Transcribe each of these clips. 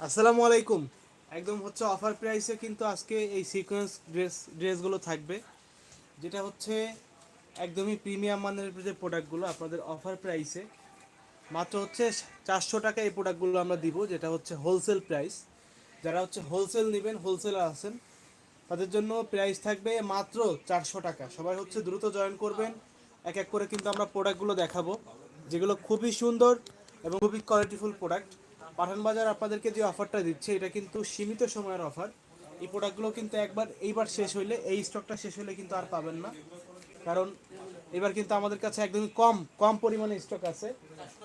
আসসালামু আলাইকুম। একদম হচ্ছে অফার প্রাইসে কিন্তু আজকে এই সিকোয়েন্স ড্রেস ড্রেসগুলো থাকবে। যেটা হচ্ছে একদমই প্রিমিয়াম মানের যে প্রোডাক্টগুলো আপনাদের অফার প্রাইসে মাত্র হচ্ছে চারশো টাকা এই প্রোডাক্টগুলো আমরা দিব, যেটা হচ্ছে হোলসেল প্রাইস যারা হচ্ছে হোলসেল নেবেন হোলসেলার আছেন, তাদের জন্য প্রাইস থাকবে মাত্র চারশো টাকা। সবাই হচ্ছে দ্রুত জয়েন করবেন। এক এক করে কিন্তু আমরা প্রোডাক্টগুলো দেখাবো, যেগুলো খুবই সুন্দর এবং খুবই কোয়ালিটিফুল প্রোডাক্ট পাঠান বাজার আপনাদেরকে যে অফারটা দিচ্ছে, এটা কিন্তু সীমিত সময়ের অফার এই প্রোডাক্টগুলো কিন্তু একবার, এইবার শেষ হইলে, এই স্টকটা শেষ হইলে কিন্তু আর পাবেন না। কারণ এবার কিন্তু আমাদের কাছে একদম কম কম পরিমাণে স্টক আছে।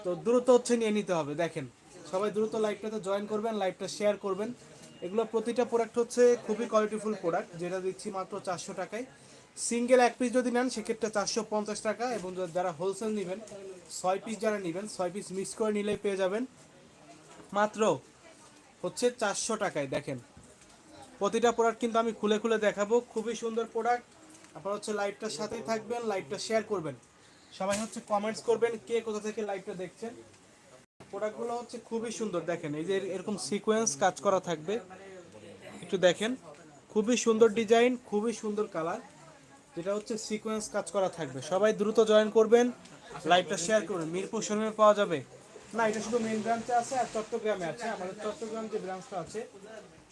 তো দ্রুত হচ্ছে নিয়ে নিতে হবে, দেখেন। সবাই দ্রুত লাইভটাতে জয়েন করবেন লাইভটা শেয়ার করবেন। এগুলো প্রতিটা প্রোডাক্ট হচ্ছে খুবই কোয়ালিটিফুল প্রোডাক্ট যেটা দিচ্ছি মাত্র চারশো টাকায়। সিঙ্গেল এক পিস যদি নেন, সেক্ষেত্রে চারশো পঞ্চাশ টাকা। এবং যারা হোলসেল নেবেন, ছয় পিস যারা নেবেন, ছয় পিস মিক্স করে নিলেই পেয়ে যাবেন। মাত্র হচ্ছে চারশো টাকায়, দেখেন। প্রতিটা প্রোডাক্ট কিন্তু আমি খুলে খুলে দেখাবো। খুবই সুন্দর প্রোডাক্ট আপনারা হচ্ছে লাইভটার সাথেই থাকবেন লাইভটা শেয়ার করবেন। সবাই হচ্ছে কমেন্টস করবেন কে কোথা থেকে লাইভটা দেখছেন। প্রোডাক্টগুলো হচ্ছে খুবই সুন্দর, দেখেন। এই যে এরকম সিকোয়েন্স কাজ করা থাকবে। একটু দেখেন। খুবই সুন্দর ডিজাইন খুবই সুন্দর কালার যেটা হচ্ছে সিকোয়েন্স কাজ করা থাকবে। সবাই দ্রুত জয়েন করবেন লাইভটা শেয়ার করবেন। মিরপুর শোরুমে পাওয়া যাবে। না, এটা শুধু মেন ব্রাঞ্চে আছে আর চট্টগ্রামে আছে। আমাদের চট্টগ্রাম যে ব্রাঞ্চটা আছে,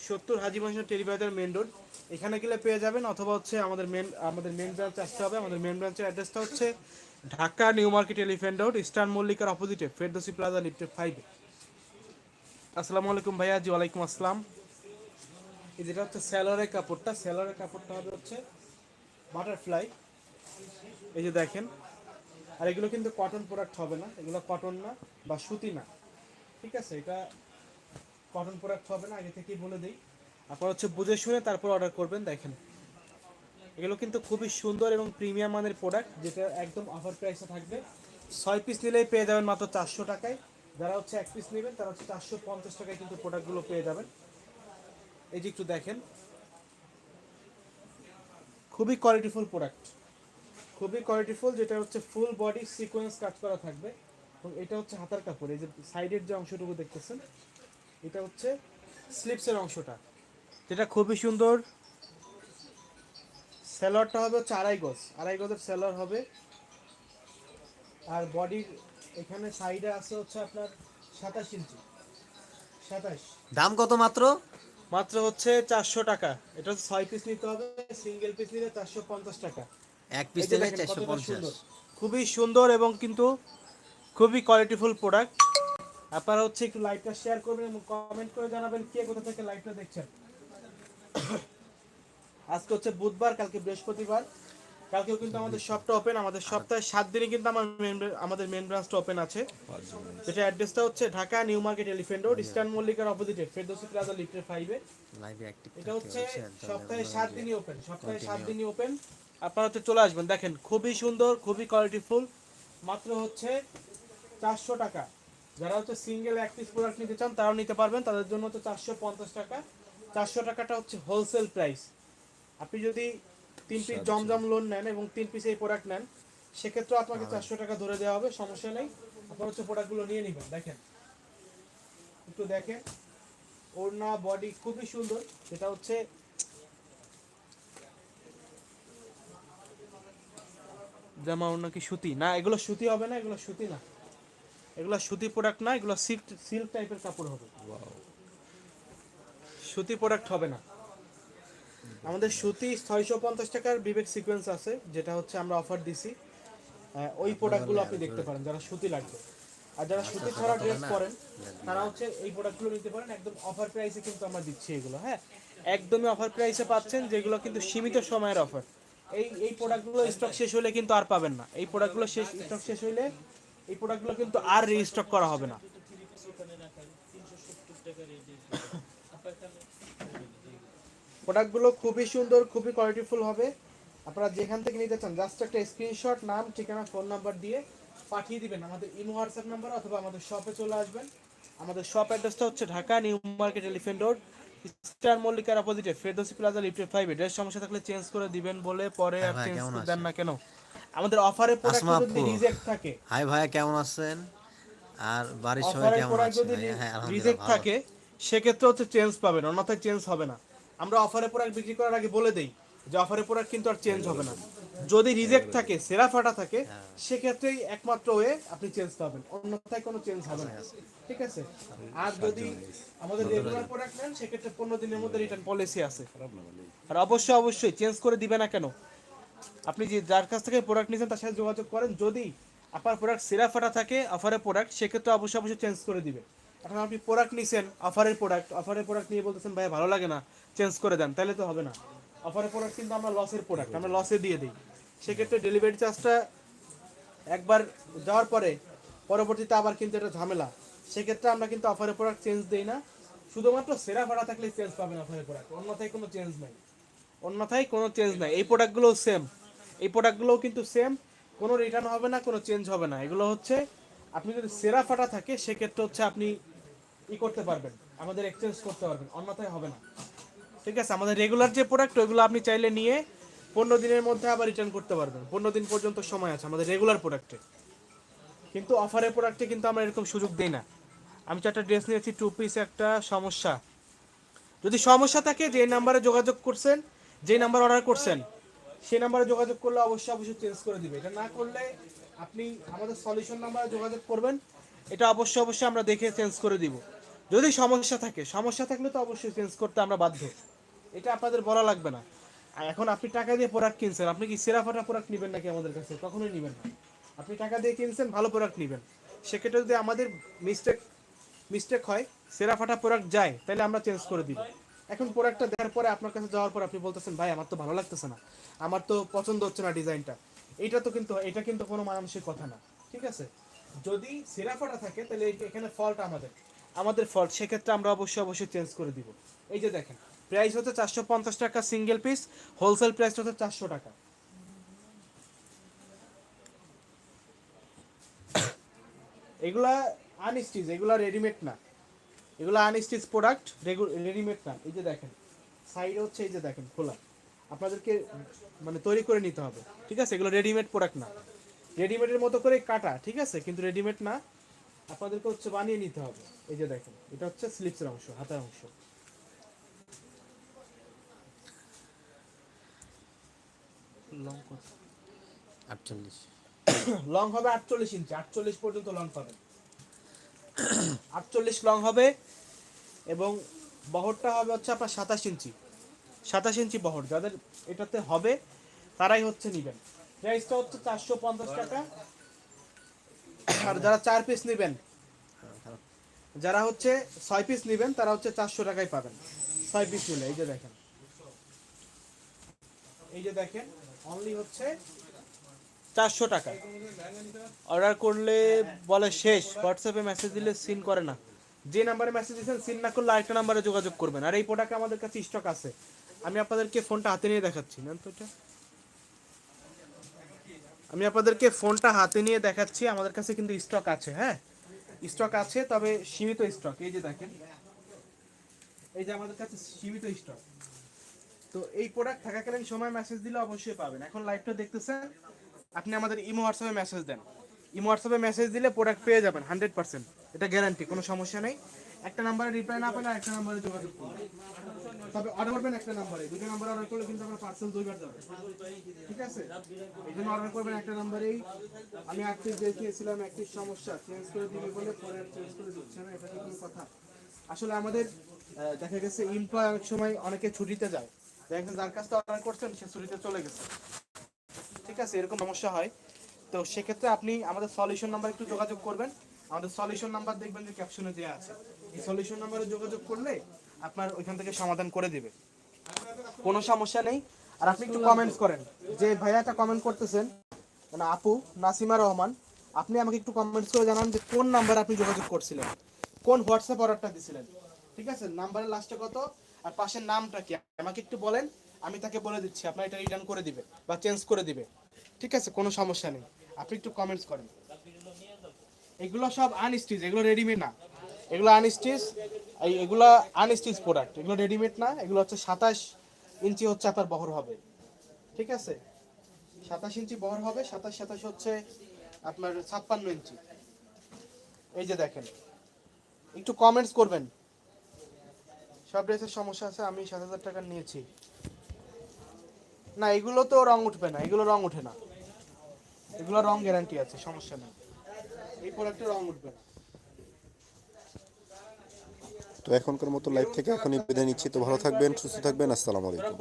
সত্তর হাজি মহিষা টেলিবাজার মেন রোড এখানে গেলে পেয়ে যাবেন, অথবা হচ্ছে আমাদের মেন আমাদের মেন ব্রাঞ্চে আসতে হবে। আমাদের মেন ব্রাঞ্চের অ্যাড্রেসটা হচ্ছে Dhaka new market elephant road, eastern মল্লিকার অপোজিটে ফেরদোসি প্লাজা লিফটেড ফাইভে আসসালামু আলাইকুম ভাইয়া, জি, ওয়ালাইকুম আসসালাম। এই যেটা হচ্ছে স্যালোয়ারের কাপড়টা স্যালোয়ারের কাপড়টা হবে হচ্ছে বাটারফ্লাই এই যে দেখেন আর এগুলো কিন্তু কটন প্রোডাক্ট হবে না, এগুলো কটন না বা সুতি না। ঠিক আছে? এটা কটন প্রোডাক্ট হবে না, আগে থেকেই বলে দিই। আপনারা হচ্ছে বুঝে শুনে তারপর অর্ডার করবেন, দেখেন। এগুলো কিন্তু খুবই সুন্দর এবং প্রিমিয়াম মানের প্রোডাক্ট যেটা একদম অফার প্রাইসে থাকবে। ছয় পিস নিলেই পেয়ে যাবেন মাত্র চারশো টাকায়। যারা হচ্ছে এক পিস নেবেন, তারা হচ্ছে চারশো পঞ্চাশ টাকায় কিন্তু প্রোডাক্টগুলো পেয়ে যাবেন। এই যে একটু দেখেন। খুবই কোয়ালিটিফুল প্রোডাক্ট খুবই কোয়ালিটিফুল যেটা হচ্ছে ফুল বডি সিকোয়েন্স কাজ করা থাকবে। এবং এটা হচ্ছে হাতার কাপড় এই যে সাইডের যে অংশটুকু দেখতেছেন এটা হচ্ছে স্লিপসের অংশটা। যেটা খুবই সুন্দর। স্যালোয়ারটা হবে হচ্ছে আড়াই গজ। আড়াই গজের স্যালোয়ার হবে। আর বডির এখানে সাইডে আছে হচ্ছে আপনার সাতাশ ইঞ্চি। সাতাশ। দাম কত মাত্র? মাত্র হচ্ছে চারশো টাকা। এটা হচ্ছে ছয় পিস নিতে হবে সিঙ্গেল পিস নিলে চারশো পঞ্চাশ টাকা। এক পিস নিলে চারশো পঞ্চাশ। খুবই সুন্দর এবং কিন্তু খুবই কোয়ালিটিফুল প্রোডাক্ট আপনারা হচ্ছে একটু লাইভটা শেয়ার করবেন এবং কমেন্ট করে জানাবেন কে কোথা থেকে লাইভটা দেখছেন। আজকে হচ্ছে বুধবার কালকে বৃহস্পতিবার। কালকেও কিন্তু আমাদের শপটা ওপেন আমাদের সপ্তাহে সাত দিনে কিন্তু আমার মেন আমাদের মেন ব্রাঞ্চটা ওপেন আছে। যেটা অ্যাড্রেসটা হচ্ছে Dhaka new market elephant road eastern মল্লিকার অপোজিটে ফেরদৌসি প্লাজা লিফটের ফাইভে লাইভে অ্যাক্টিভ এটা হচ্ছে সপ্তাহে সাত দিনই ওপেন সপ্তাহে সাত দিনই ওপেন আপনারা হচ্ছে চলে আসবেন। দেখেন খুবই সুন্দর খুবই কোয়ালিটিফুল মাত্র হচ্ছে চারশো টাকা। যারা হচ্ছে সিঙ্গেল এক পিস প্রোডাক্ট নিতে চান তারাও নিতে পারবেন। তাদের জন্য হচ্ছে চারশো পঞ্চাশ টাকা। চারশো টাকাটা হচ্ছে হোলসেল প্রাইস আপনি যদি তিন পিস জমজম লোন নেন এবং তিন পিস এই প্রোডাক্ট নেন সেক্ষেত্রে আপনাকে চারশো টাকা ধরে দেওয়া হবে। সমস্যা নেই। আপনার হচ্ছে প্রোডাক্টগুলো নিয়ে নেবেন। দেখেন একটু দেখেন। ওড়না বডি খুবই সুন্দর। সেটা হচ্ছে জামা নাকি সুতি। না এগুলো সুতি হবে না এগুলো সুতি না। এগুলো সুতি প্রোডাক্ট না এগুলো সিল্ক সিল্ক টাইপের কাপড় হবে। সুতি প্রোডাক্ট হবে না। আমাদের সুতি ছয়শো পঞ্চাশ টাকার বিবেক সিকোয়েন্স আছে যেটা হচ্ছে আমরা অফার দিছি। ওই প্রোডাক্টগুলো আপনি দেখতে পারেন যারা সুতি লাগবে। আর যারা সুতি ছাড়া ড্রেস পরেন তারা হচ্ছে এই প্রোডাক্টগুলো নিতে পারেন। একদম অফার প্রাইসে কিন্তু আমরা দিচ্ছি এগুলো হ্যাঁ? একদমই অফার প্রাইসে পাচ্ছেন যেগুলো কিন্তু সীমিত সময়ের অফার এই এই প্রোডাক্টগুলো স্টক শেষ হলে কিন্তু আর পাবেন না। এই প্রোডাক্টগুলো শেষ স্টক শেষ হলে এই প্রোডাক্টগুলো কিন্তু আর রিস্টক করা হবে না। প্রোডাক্টগুলো খুবই সুন্দর, খুবই কোয়ালিটিফুল হবে। আপনারা যেখান থেকে নিতে চান জাস্ট একটা স্ক্রিনশট নাম, ঠিকানা ফোন নাম্বার দিয়ে পাঠিয়ে দিবেন। আমাদের ইমো হোয়াটসঅ্যাপ নাম্বার অথবা আমাদের শপে চলে আসবেন। আমাদের শপ অ্যাড্রেসটা হচ্ছে Dhaka new market elephant road star মল্লিকার অপোজিটে Ferdousi plaza lifted five dress সমস্যা থাকলে চেঞ্জ করে দিবেন বলে পরে আর হ্যাঁ, চেঞ্জ দেন না কেন। আমাদের অফারে প্রোডাক্ট যদি রিজেক্ট থাকে। হাই ভাইয়া কেমন আছেন? আর বাড়ির সবাই কেমন আছেন যদি হ্যাঁ রিজেক্ট ভালো। থাকে সেক্ষেত্রে হচ্ছে চেঞ্জ পাবেন অন্যথায় চেঞ্জ হবে না। আমরা অফারে প্রোডাক্ট বিক্রি করার আগে বলে দেই যে অফারের প্রোডাক্ট কিন্তু আর চেঞ্জ হবে না। যদি রিজেক্ট থাকে সেরা ফাটা থাকে হ্যাঁ। সেক্ষেত্রেই একমাত্র ওয়ে আপনি চেঞ্জ পাবেন। অন্যথায় কোনো চেঞ্জ হবে না। ঠিক আছে? আর যদি আমাদের রেগুলার প্রোডাক্ট নেন সেক্ষেত্রে পনেরো দিনের মধ্যে রিটার্ন পলিসি আছে। আর অবশ্যই অবশ্যই চেঞ্জ করে দিবে না কেন? আপনি যে যার কাছ থেকে প্রোডাক্ট নিয়েছেন তার সাথে যোগাযোগ করেন। যদি আপনার প্রোডাক্ট সেরা ফাটা থাকে অফারের প্রোডাক্ট সেক্ষেত্রে অবশ্যই অবশ্যই চেঞ্জ করে দিবে। এখন আপনি প্রোডাক্ট নিয়েছেন অফারের প্রোডাক্ট অফারের প্রোডাক্ট নিয়ে বলতেছেন ভাই ভালো লাগে না চেঞ্জ করে দেন। তাহলে তো হবে না। অফারের প্রোডাক্ট কিন্তু আমরা লসের প্রোডাক্ট আমরা লসে দিয়ে দিই। সেক্ষেত্রে ডেলিভারি চার্জটা একবার যাওয়ার পরে পরবর্তীতে আবার কিন্তু এটা ঝামেলা। সেক্ষেত্রে আমরা কিন্তু অফারের প্রোডাক্ট চেঞ্জ দিই না। শুধুমাত্র সেরা ফাটা থাকলে চেঞ্জ পাবেন অফারের প্রোডাক্ট অন্যথায় কোনো চেঞ্জ নাই। অন্যথায় কোনো চেঞ্জ নাই। এই প্রোডাক্টগুলোও সেম এই প্রোডাক্টগুলোও কিন্তু সেম কোনো রিটার্ন হবে না, কোনো চেঞ্জ হবে না। এগুলো হচ্ছে, আপনি যদি সেরা ফাটা থাকে, সেক্ষেত্রে হচ্ছে আপনি ই করতে পারবেন। আমাদের এক্সচেঞ্জ করতে পারবেন। অন্যথায় হবে না। ঠিক আছে, আমাদের রেগুলার যে প্রোডাক্ট ওইগুলো আপনি চাইলে নিয়ে পনেরো দিনের মধ্যে আবার রিটার্ন করতে পারবেন। পনেরো দিন পর্যন্ত সময় আছে আমাদের রেগুলার প্রোডাক্টে কিন্তু অফারের প্রোডাক্টে কিন্তু আমরা এরকম সুযোগ দিই না। আমি চারটা ড্রেস নিয়েছি টু পিস একটা সমস্যা। যদি সমস্যা থাকে, যে নাম্বারে যোগাযোগ করছেন, যে নাম্বার অর্ডার করছেন সেই নাম্বারে যোগাযোগ করলে অবশ্যই অবশ্যই চেঞ্জ করে দিবে। এটা না করলে আপনি আমাদের সলিউশন নাম্বারে যোগাযোগ করবেন, এটা অবশ্যই অবশ্যই আমরা দেখে চেঞ্জ করে দিব। যদি সমস্যা থাকে, সমস্যা থাকলে তো অবশ্যই চেঞ্জ করতে আমরা বাধ্য। এটা আপনাদের বলা লাগবে না। এখন আপনি টাকা দিয়ে প্রোডাক্ট কিনছেন, আপনি কি সেরা ফাটা প্রোডাক্ট নেবেন নাকি আমাদের কাছে? কখনোই নেবেন না। আপনি টাকা দিয়ে কিনছেন, ভালো প্রোডাক্ট নেবেন। সেক্ষেত্রে যদি আমাদের মিস্টেক মিস্টেক হয় সেরা ফাটা প্রোডাক্ট যায়, তাহলে আমরা চেঞ্জ করে দিব। এখন প্রোডাক্টটা দেওয়ার পরে আপনার কাছে যাওয়ার পর আপনি বলতেছেন, ভাই, আমার তো ভালো লাগতেছে না। আমার তো পছন্দ হচ্ছে না ডিজাইনটা। এটা তো কিন্তু, এটা কিন্তু কোনো মানুষের কথা না। ঠিক আছে? যদি সেরা ফাটা থাকে, তাহলে এখানে ফল্ট আমাদের। আমাদের ফল্ট সেক্ষেত্রে আমরা অবশ্যই অবশ্যই চেঞ্জ করে দিব। এই যে দেখেন প্রাইস হচ্ছে চারশো পঞ্চাশ টাকা সিঙ্গেল পিস, হোলসেল প্রাইস হচ্ছে চারশো টাকা। এগুলা আনস্টিচ এগুলা রেডিমেড না। এগুলো আনস্টিচ প্রোডাক্ট রেডিমেড না। এই যে দেখেন সাইড হচ্ছে এই যে দেখেন, খোলা। আপনাদেরকে মানে তৈরি করে নিতে হবে, ঠিক আছে? এগুলো রেডিমেড প্রোডাক্ট না। রেডিমেডের মতো করে কাটা, ঠিক আছে? কিন্তু রেডিমেড না। আপনাদেরকে হচ্ছে বানিয়ে নিতে হবে। এই যে দেখেন, এটা হচ্ছে স্লিপসের অংশ, হাতের অংশ। লং কত আটচল্লিশ। লং হবে আটচল্লিশ ইঞ্চি আটচল্লিশ পর্যন্ত লং পাবেন। আটচল্লিশ লং হবে এবং বহরটা হবে হচ্ছে আপনার সাতাশ ইঞ্চি সাতাশ ইঞ্চি বহর যাদের এটাতে হবে তারাই হচ্ছে নেবেন। প্রাইসটা হচ্ছে চারশো পঞ্চাশ টাকা। আর যারা চার পিস নেবেন যারা হচ্ছে ছয় পিস নেবেন তারা হচ্ছে চারশো টাকায় পাবেন। ছয় পিস নিলে এই যে দেখেন। এই যে দেখেন অনলি হচ্ছে চারশো টাকা। অর্ডার করলে বলে শেষ। হোয়াটসঅ্যাপে মেসেজ দিলে সিন করে না। যে নাম্বারে মেসেজ দিয়েছেন সিন না করলে আরেকটা নাম্বারে যোগাযোগ করবেন। আর এই প্রোডাক্ট আমাদের কাছে স্টক আছে। আমি আপনাদেরকে ফোনটা হাতে নিয়ে দেখাচ্ছি। না তো এটা। আমি আপনাদেরকে ফোনটা হাতে নিয়ে দেখাচ্ছি। আমাদের কাছে কিন্তু স্টক আছে হ্যাঁ? স্টক আছে, তবে সীমিত স্টক এই যে দেখেন। এই যে আমাদের কাছে সীমিত স্টক তো এই প্রোডাক্ট থাকাকালীন সময় মেসেজ দিলে অবশ্যই পাবেন। এখন লাইভটা দেখতেছেন, আপনি আমাদের ইমো হোয়াটসঅ্যাপে মেসেজ দেন। ইমো হোয়াটসঅ্যাপে মেসেজ দিলে প্রোডাক্ট পেয়ে যাবেন হান্ড্রেড পার্সেন্ট এটা গ্যারান্টি কোনো সমস্যা নেই। একটা নাম্বারে রিপ্লাই না পেলে একটা নাম্বারে যোগাযোগ করুন। তবে অর্ডার করবেন একটা নাম্বারে দুটো নাম্বার অর্ডার করলে কিন্তু আপনার পার্সেল দুইবার যাবে। ঠিক আছে? এই জন্য অর্ডার করবেন একটা নাম্বারেই আমি একটিভ দেখিয়েছিলাম, একটি সমস্যা। চেঞ্জ করে দিবে বলে, পরে চেঞ্জ করে দিচ্ছে না, এটা কি কথা। আসলে আমাদের দেখা গেছে এমপ্লয় অনেক সময় অনেকে ছুটিতে যায়। দেখেন যার কাছে অর্ডার করছেন, সে ছুটিতে চলে গেছে। ঠিক আছে, এরকম সমস্যা হয়। তো সেক্ষেত্রে আপনি আমাদের সলিউশন নাম্বার একটু যোগাযোগ করবেন। আমাদের সলিউশন নাম্বার দেখবেন যে ক্যাপশনে দেওয়া আছে। এই সলিউশন নাম্বারে যোগাযোগ করলে আপনার ওইখান থেকে সমাধান করে দিবে। কোনো সমস্যা নেই। আর আপনি একটু কমেন্টস করেন। যে ভাইয়া একটা কমেন্ট করতেছেন মানে আপু নাসিমা রহমান, আপনি আমাকে একটু কমেন্টস করে জানান যে কোন নাম্বার আপনি যোগাযোগ করছিলেন। কোন হোয়াটসঅ্যাপ অর্ডারটা দিছিলেন। ঠিক আছে নাম্বারের লাস্টে কত? আর পাশের নামটা কি? আমাকে একটু বলেন, আমি তাকে বলে দিচ্ছি, আপনার এটা রিটার্ন করে দিবে বা চেঞ্জ করে দিবে। ঠিক আছে? কোনো সমস্যা নেই। আপনি একটু কমেন্টস করেন। এগুলো সব আনস্টিচ এগুলো রেডিমেড না। এগুলো আনস্টিচ এগুলো আনস্টিচ প্রোডাক্ট এগুলো রেডিমেড না, এগুলো হচ্ছে সাতাশ ইঞ্চি হচ্ছে আপনার বহর হবে। ঠিক আছে? সাতাশ ইঞ্চি বহর হবে, সাতাশ সাতাশ হচ্ছে আপনার ছাপ্পান্ন ইঞ্চি। এই যে দেখেন, একটু কমেন্টস করবেন। সব ড্রেসের সমস্যা আছে আমি সাত হাজার টাকা নিয়েছি। না এগুলো তো রং উঠবে না এগুলো রং উঠে না। এগুলো রং গ্যারান্টি আছে সমস্যা নেই। এই প্রোডাক্টে রং উঠবে না। তো এখনকার মতো লাইভ থেকে এখনই বিদায় নিচ্ছি। তো ভালো থাকবেন সুস্থ থাকবেন আসসালামু আলাইকুম।